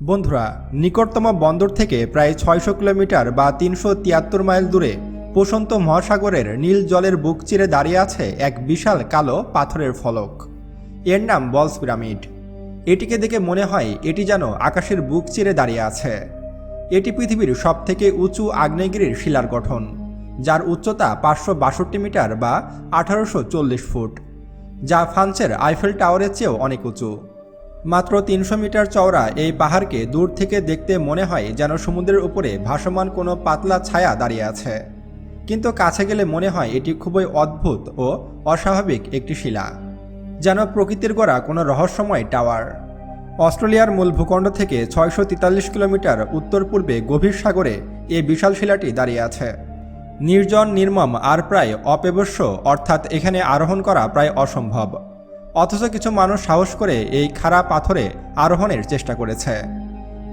বন্ধুরা, নিকটতম বন্দর থেকে প্রায় ছয়শো কিলোমিটার বা তিনশো তিয়াত্তর মাইল দূরে প্রশান্ত মহাসাগরের নীল জলের বুক চিরে দাঁড়িয়ে আছে এক বিশাল কালো পাথরের ফলক। এর নাম বলস পিরামিড। এটিকে দেখে মনে হয় এটি যেন আকাশের বুক চিরে দাঁড়িয়ে আছে। এটি পৃথিবীর সবথেকে উঁচু আগ্নেয়গিরির শিলার গঠন, যার উচ্চতা পাঁচশো বাষট্টি মিটার বা আঠারোশো চল্লিশ ফুট, যা ফ্রান্সের আইফেল টাওয়ারের চেয়েও অনেক উঁচু। মাত্র তিনশো মিটার চওড়া এই পাহাড়কে দূর থেকে দেখতে মনে হয় যেন সমুদ্রের উপরে ভাসমান কোনো পাতলা ছায়া দাঁড়িয়ে আছে। কিন্তু কাছে গেলে মনে হয় এটি খুবই অদ্ভুত ও অস্বাভাবিক একটি শিলা, যেন প্রকৃতির গড়া কোনো রহস্যময় টাওয়ার। অস্ট্রেলিয়ার মূল ভূখণ্ড থেকে ছয়শো তেতাল্লিশ কিলোমিটার উত্তর পূর্বে গভীর সাগরে এই বিশাল শিলাটি দাঁড়িয়ে আছে। নির্জন, নির্মম আর প্রায় অপেবশ্য অর্থাৎ এখানে আরোহণ করা প্রায় অসম্ভব। অথচ কিছু মানুষ সাহস করে এই খাড়া পাথরে আরোহণের চেষ্টা করেছে।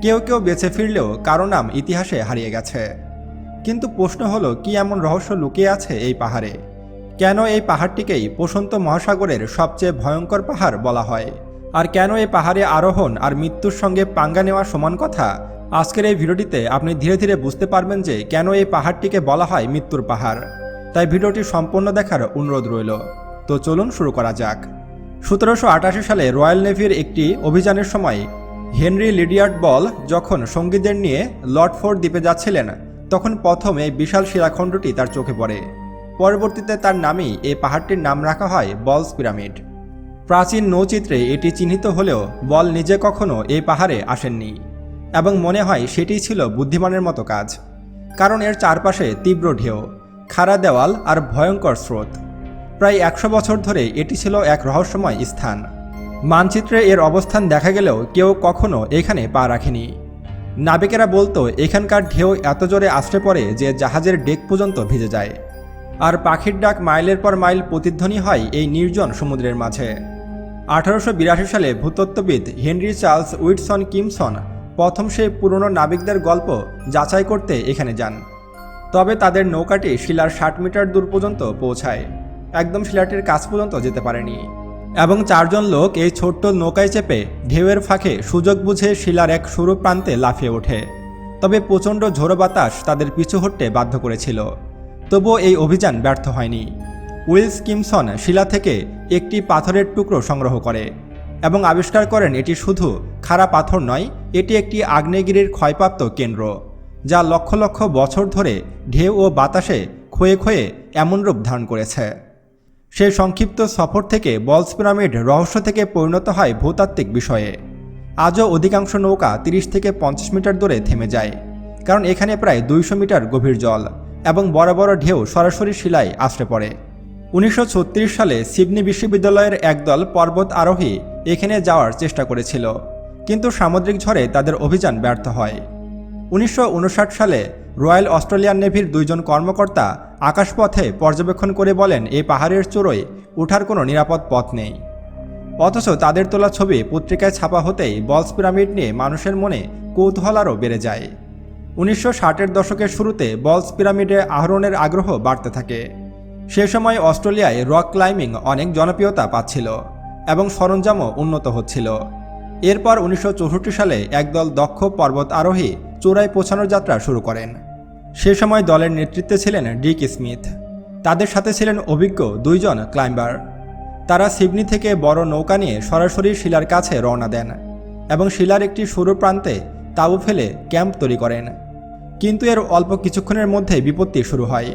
কেউ কেউ বেঁচে ফিরলেও কারও নাম ইতিহাসে হারিয়ে গেছে। কিন্তু প্রশ্ন হলো, কি এমন রহস্য লুকিয়ে আছে এই পাহাড়ে? কেন এই পাহাড়টিকেই প্রশান্ত মহাসাগরের সবচেয়ে ভয়ঙ্কর পাহাড় বলা হয়? আর কেন এই পাহাড়ে আরোহণ আর মৃত্যুর সঙ্গে পাঙ্গা নেওয়া সমান কথা? আজকের এই ভিডিওটিতে আপনি ধীরে ধীরে বুঝতে পারবেন যে কেন এই পাহাড়টিকে বলা হয় মৃত্যুর পাহাড়। তাই ভিডিওটি সম্পূর্ণ দেখার অনুরোধ রইল। তো চলুন শুরু করা যাক। সতেরোশো আটাশি সালে রয়্যাল নেভির একটি অভিযানের সময় হেনরি লিডিয়ার্ড বল যখন সঙ্গীদের নিয়ে লর্ডফোর্ড দ্বীপে যাচ্ছিলেন, তখন প্রথম এই বিশাল শিলাখণ্ডটি তার চোখে পড়ে। পরবর্তীতে তার নামেই এই পাহাড়টির নাম রাখা হয় বলস পিরামিড। প্রাচীন নৌচিত্রে এটি চিহ্নিত হলেও বল নিজে কখনো এই পাহাড়ে আসেননি এবং মনে হয় সেটিই ছিল বুদ্ধিমানের মতো কাজ। কারণ এর চারপাশে তীব্র ঢেউ, খাড়া দেওয়াল আর ভয়ঙ্কর স্রোত। প্রায় একশো বছর ধরে এটি ছিল এক রহস্যময় স্থান। মানচিত্রে এর অবস্থান দেখা গেলেও কেউ কখনো এখানে পা রাখেনি। নাবিকেরা বলতো, এখানকার ঢেউ এত জোরে আশ্রে পড়ে যে জাহাজের ডেক পর্যন্ত ভিজে যায়। আর পাখির ডাক মাইলের পর মাইল প্রতিধ্বনি হয় এই নির্জন সমুদ্রের মাঝে। আঠারোশো বিরাশি সালে ভূতত্ত্ববিদ হেনরি চার্লস উইটসন কিমসন প্রথম সেই পুরনো নাবিকদের গল্প যাচাই করতে এখানে যান। তবে তাদের নৌকাটি শিলার ষাট মিটার দূর পর্যন্ত পৌঁছায়। একদম শিলাটির কাছ পর্যন্ত যেতে পারেনি। এবং চারজন লোক এই ছোট্ট নৌকায় চেপে ঢেউয়ের ফাঁকে সুযোগ বুঝে শিলার এক সরু প্রান্তে লাফিয়ে ওঠে। তবে প্রচণ্ড ঝোড়ো বাতাস তাদের পিছু হটতে বাধ্য করেছিল। তবুও এই অভিযান ব্যর্থ হয়নি। উইলস কিমসন শিলা থেকে একটি পাথরের টুকরো সংগ্রহ করে এবং আবিষ্কার করেন এটি শুধু খাড়া পাথর নয়, এটি একটি আগ্নেয়গিরির ক্ষয়প্রাপ্ত কেন্দ্র, যা লক্ষ লক্ষ বছর ধরে ঢেউ ও বাতাসে ক্ষয়ে ক্ষয়ে এমন রূপ ধারণ করেছে। সেই সংক্ষিপ্ত সফর থেকে বলস পিরামিড রহস্য থেকে পরিণত হয় ভূতাত্ত্বিক বিষয়ে। আজও অধিকাংশ নৌকা 30 থেকে পঞ্চাশ মিটার দূরে থেমে যায়, কারণ এখানে প্রায় দুইশো মিটার গভীর জল এবং বড় বড় ঢেউ সরাসরি শিলায় আশ্রে পড়ে। উনিশশো ছত্রিশ সালে সিডনি বিশ্ববিদ্যালয়ের একদল পর্বত আরোহী এখানে যাওয়ার চেষ্টা করেছিল, কিন্তু সামুদ্রিক ঝড়ে তাদের অভিযান ব্যর্থ হয়। উনিশশো উনষাট সালে রয়্যাল অস্ট্রেলিয়ান নেভির দুইজন কর্মকর্তা আকাশপথে পর্যবেক্ষণ করে বলেন এই পাহাড়ের চূড়োয় ওঠার কোনো নিরাপদ পথ নেই। অথচ তাদের তোলা ছবি পত্রিকায় ছাপা হতেই বলস পিরামিড নিয়ে মানুষের মনে কৌতূহল আরও বেড়ে যায়। উনিশশো ষাটের দশকের শুরুতে বলস পিরামিডে আহরণের আগ্রহ বাড়তে থাকে। সে সময় অস্ট্রেলিয়ায় রক ক্লাইম্বিং অনেক জনপ্রিয়তা পাচ্ছিল এবং সরঞ্জামও উন্নত হচ্ছিল। এরপর উনিশশো চৌষট্টি সালে একদল দক্ষ পর্বত আরোহী চূড়ায় পৌঁছানোর যাত্রা শুরু করেন। সে সময় দলের নেতৃত্বে ছিলেন ডিক স্মিথ। তাদের সাথে ছিলেন অভিজ্ঞ দুইজন ক্লাইম্বার। তারা সিডনি থেকে বড় নৌকা নিয়ে সরাসরি শিলার কাছে রওনা দেন এবং শিলার একটি সরু প্রান্তে তাঁবু ফেলে ক্যাম্প তৈরি করেন। কিন্তু এর অল্প কিছুক্ষণের মধ্যে বিপত্তি শুরু হয়।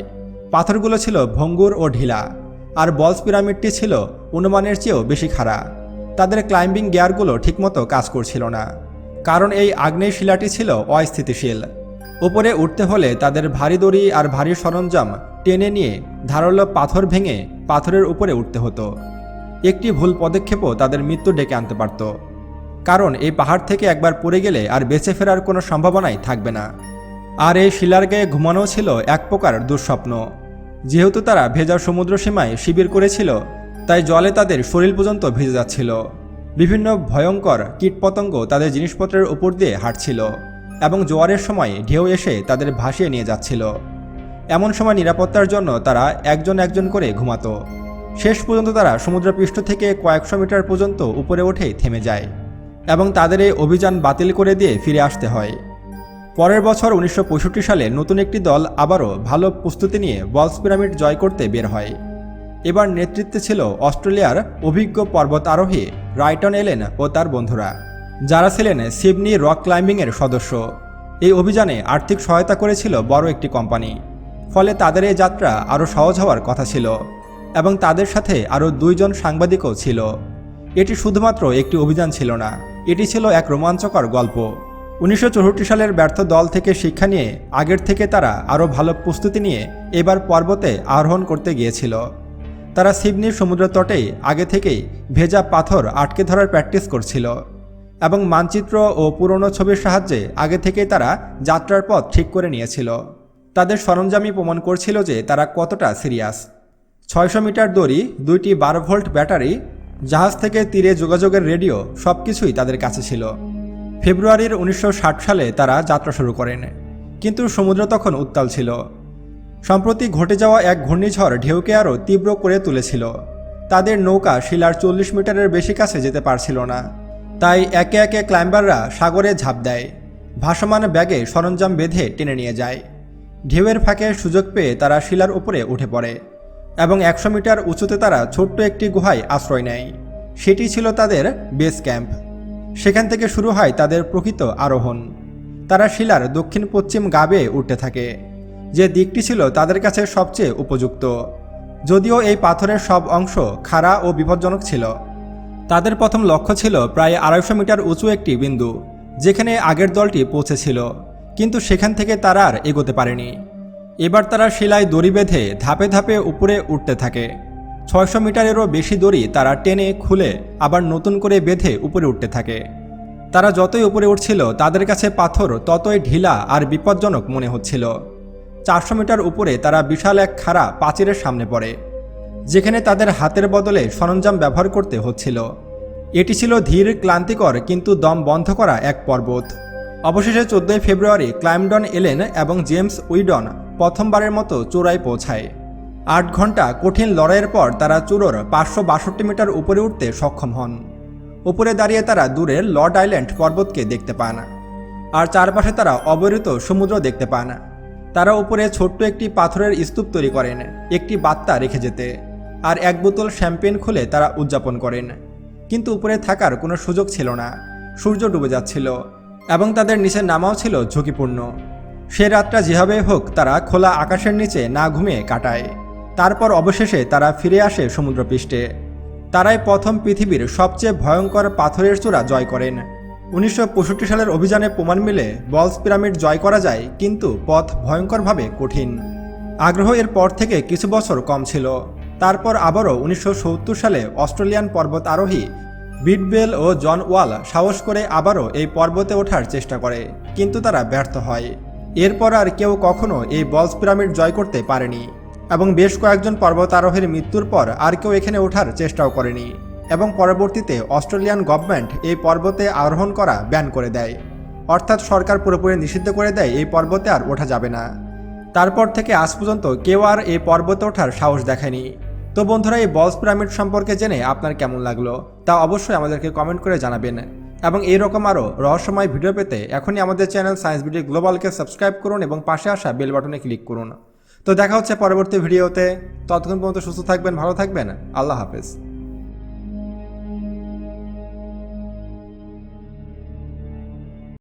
পাথরগুলো ছিল ভঙ্গুর ও ঢিলা, আর বলস পিরামিডটি ছিল অনুমানের চেয়েও বেশি খাড়া। তাদের ক্লাইম্বিং গিয়ারগুলো ঠিকমতো কাজ করছিল না। কারণ এই আগ্নেয় শিলাটি ছিল অস্থিতিশীল। উপরে উঠতে হলে তাদের ভারী দড়ি আর ভারী সরঞ্জাম টেনে নিয়ে ধারালো পাথর ভেঙে পাথরের উপরে উঠতে হতো। একটি ভুল পদক্ষেপও তাদের মৃত্যু ডেকে আনতে পারত। কারণ এই পাহাড় থেকে একবার পড়ে গেলে আর বেঁচে ফেরার কোনো সম্ভাবনাই থাকবে না। আর এই শিলার গায়ে ঘুমানো ছিল এক প্রকার দুঃস্বপ্ন। যেহেতু তারা ভেজা সমুদ্র সীমায় শিবির করেছিল, তাই জলে তাদের শরীর পর্যন্ত ভিজে যাচ্ছিল। বিভিন্ন ভয়ঙ্কর কীটপতঙ্গ তাদের জিনিসপত্রের উপর দিয়ে হাঁটছিল এবং জোয়ারের সময় ঢেউ এসে তাদের ভাসিয়ে নিয়ে যাচ্ছিল। এমন সময় নিরাপত্তার জন্য তারা একজন একজন করে ঘুমাতো। শেষ পর্যন্ত তারা সমুদ্রপৃষ্ঠ থেকে কয়েকশো মিটার পর্যন্ত উপরে উঠে থেমে যায় এবং তাদের এই অভিযান বাতিল করে দিয়ে ফিরে আসতে হয়। পরের বছর উনিশশো পঁয়ষট্টি সালে নতুন একটি দল আবারও ভালো প্রস্তুতি নিয়ে বলস পিরামিড জয় করতে বের হয়। এবার নেতৃত্বে ছিল অস্ট্রেলিয়ার অভিজ্ঞ পর্বত আরোহী রাইটন এলেন ও তার বন্ধুরা। যারা ছিলেন সিডনি রক ক্লাইম্বিংয়ের সদস্য। এই অভিযানে আর্থিক সহায়তা করেছিল বড় একটি কোম্পানি। ফলে তাদের এই যাত্রা আরও সহজ হওয়ার কথা ছিল এবং তাদের সাথে আরও দুইজন সাংবাদিকও ছিল। এটি শুধুমাত্র একটি অভিযান ছিল না, এটি ছিল এক রোমাঞ্চকর গল্প। উনিশশো চৌষট্টি সালের ব্যর্থ দল থেকে শিক্ষা নিয়ে আগের থেকে তারা আরও ভালো প্রস্তুতি নিয়ে এবার পর্বতে আরোহণ করতে গিয়েছিল। তারা সিডনির সমুদ্র তটেই আগে থেকেই ভেজা পাথর আটকে ধরার প্র্যাকটিস করছিল এবং মানচিত্র ও পুরনো ছবির সাহায্যে আগে থেকেই তারা যাত্রার পথ ঠিক করে নিয়েছিল। তাদের সরঞ্জামই প্রমাণ করছিল যে তারা কতটা সিরিয়াস। ছয়শো মিটার দড়ি, দুইটি বারো ভোল্ট ব্যাটারি, জাহাজ থেকে তীরে যোগাযোগের রেডিও সব কিছুই তাদের কাছে ছিল। ফেব্রুয়ারির উনিশশো ষাট সালে তারা যাত্রা শুরু করেন। কিন্তু সমুদ্র তখন উত্তাল ছিল। সম্প্রতি ঘটে যাওয়া এক ঘূর্ণিঝড় ঢেউকে আরও তীব্র করে তুলেছিল। তাদের নৌকা শিলার চল্লিশ মিটারের বেশি কাছে যেতে পারছিল না। তাই একে একে ক্লাইম্বাররা সাগরে ঝাঁপ দেয়। ভাসমান ব্যাগে সরঞ্জাম বেঁধে টেনে নিয়ে যায়। ঢেউয়ের ফাঁকে সুযোগ পেয়ে তারা শিলার উপরে উঠে পড়ে এবং একশো মিটার উঁচুতে তারা ছোট্ট একটি গুহায় আশ্রয় নেয়। সেটি ছিল তাদের বেস ক্যাম্প। সেখান থেকে শুরু হয় তাদের প্রকৃত আরোহণ। তারা শিলার দক্ষিণ পশ্চিম গাবে উঠতে থাকে। যে দিকটি ছিল তাদের কাছে সবচেয়ে উপযুক্ত। যদিও এই পাথরের সব অংশ খাড়া ও বিপজ্জনক ছিল। তাদের প্রথম লক্ষ্য ছিল প্রায় আড়াইশো মিটার উঁচু একটি বিন্দু, যেখানে আগের দলটি পৌঁছেছিল, কিন্তু সেখান থেকে তারা আর এগোতে পারেনি। এবার তারা শিলায় দড়ি বেঁধে ধাপে ধাপে উপরে উঠতে থাকে। ছয়শো মিটারেরও বেশি দড়ি তারা টেনে খুলে আবার নতুন করে বেঁধে উপরে উঠতে থাকে। তারা যতই উপরে উঠছিল, তাদের কাছে পাথর ততই ঢিলা আর বিপজ্জনক মনে হচ্ছিল। চারশো মিটার উপরে তারা বিশাল এক খাড়া পাচিরের সামনে পড়ে, যেখানে তাদের হাতের বদলে সরঞ্জাম ব্যবহার করতে হচ্ছিল। এটি ছিল ধীর, ক্লান্তিকর, কিন্তু দম বন্ধ করা এক পর্বত। অবশেষে চোদ্দই ফেব্রুয়ারি ক্লাইমডন এলেন এবং জেমস উইডন প্রথমবারের মতো চূড়ায় পৌঁছায়। আট ঘণ্টা কঠিন লড়াইয়ের পর তারা চূড়োর পাঁচশো বাষট্টি মিটার উপরে উঠতে সক্ষম হন। উপরে দাঁড়িয়ে তারা দূরের লর্ড আইল্যান্ড পর্বতকে দেখতে পান, আর চারপাশে তারা অবরিত সমুদ্র দেখতে পান। তারা উপরে ছোট্ট একটি পাথরের স্তূপ তৈরি করেন, একটি বার্তা রেখে যেতে, আর এক বোতল শ্যাম্পেন খুলে তারা উদযাপন করেন। কিন্তু উপরে থাকার কোনো সুযোগ ছিল না। সূর্য ডুবে যাচ্ছিল এবং তাদের নিচে নামাও ছিল ঝুঁকিপূর্ণ। সে রাতটা যেভাবে হোক তারা খোলা আকাশের নিচে না ঘুমিয়ে কাটায়। তারপর অবশেষে তারা ফিরে আসে সমুদ্রপৃষ্ঠে। তারাই প্রথম পৃথিবীর সবচেয়ে ভয়ঙ্কর পাথরের চূড়া জয় করেন। উনিশশো পঁয়ষট্টি সালের অভিযানে প্রমাণ মিলে বলস পিরামিড জয় করা যায় কিন্তু পথ ভয়ঙ্করভাবে কঠিন। আগ্রহ এর পর থেকে কিছু বছর কম ছিল। তারপর আবারও উনিশশো সত্তর সালে অস্ট্রেলিয়ান পর্বত আরোহী বিটবেল ও জন ওয়াল সাহস করে আবারও এই পর্বতে ওঠার চেষ্টা করে, কিন্তু তারা ব্যর্থ হয়। এরপর আর কেউ কখনো এই বলস পিরামিড জয় করতে পারেনি এবং বেশ কয়েকজন পর্বতারোহীর মৃত্যুর পর আর কেউ এখানে ওঠার চেষ্টাও করেনি। এবং পরবর্তীতে অস্ট্রেলিয়ান গভর্নমেন্ট এই পর্বতে আরোহণ করা ব্যান করে দেয়। অর্থাৎ সরকার পুরোপুরি নিষিদ্ধ করে দেয়, এই পর্বতে আর ওঠা যাবে না। তারপর থেকে আজ পর্যন্ত কেউ আর এই পর্বতে ওঠার সাহস দেখেনি তো বন্ধুরা, এই বলস পিরামিড সম্পর্কে জেনে আপনার কেমন লাগল? তা অবশ্যই আমাদেরকে কমেন্ট করে জানাবেন। এবং এইরকম আরও রহস্যময় ভিডিও পেতে এখনই আমাদের চ্যানেল সায়েন্স ভিডিও গ্লোবালকে সাবস্ক্রাইব করুন এবং পাশে আসা বেল বাটনে ক্লিক করুন। তো দেখা হচ্ছে পরবর্তী ভিডিওতে। ততক্ষণ পর্যন্ত সুস্থ থাকবেন, ভালো থাকবেন। আল্লাহ হাফেজ।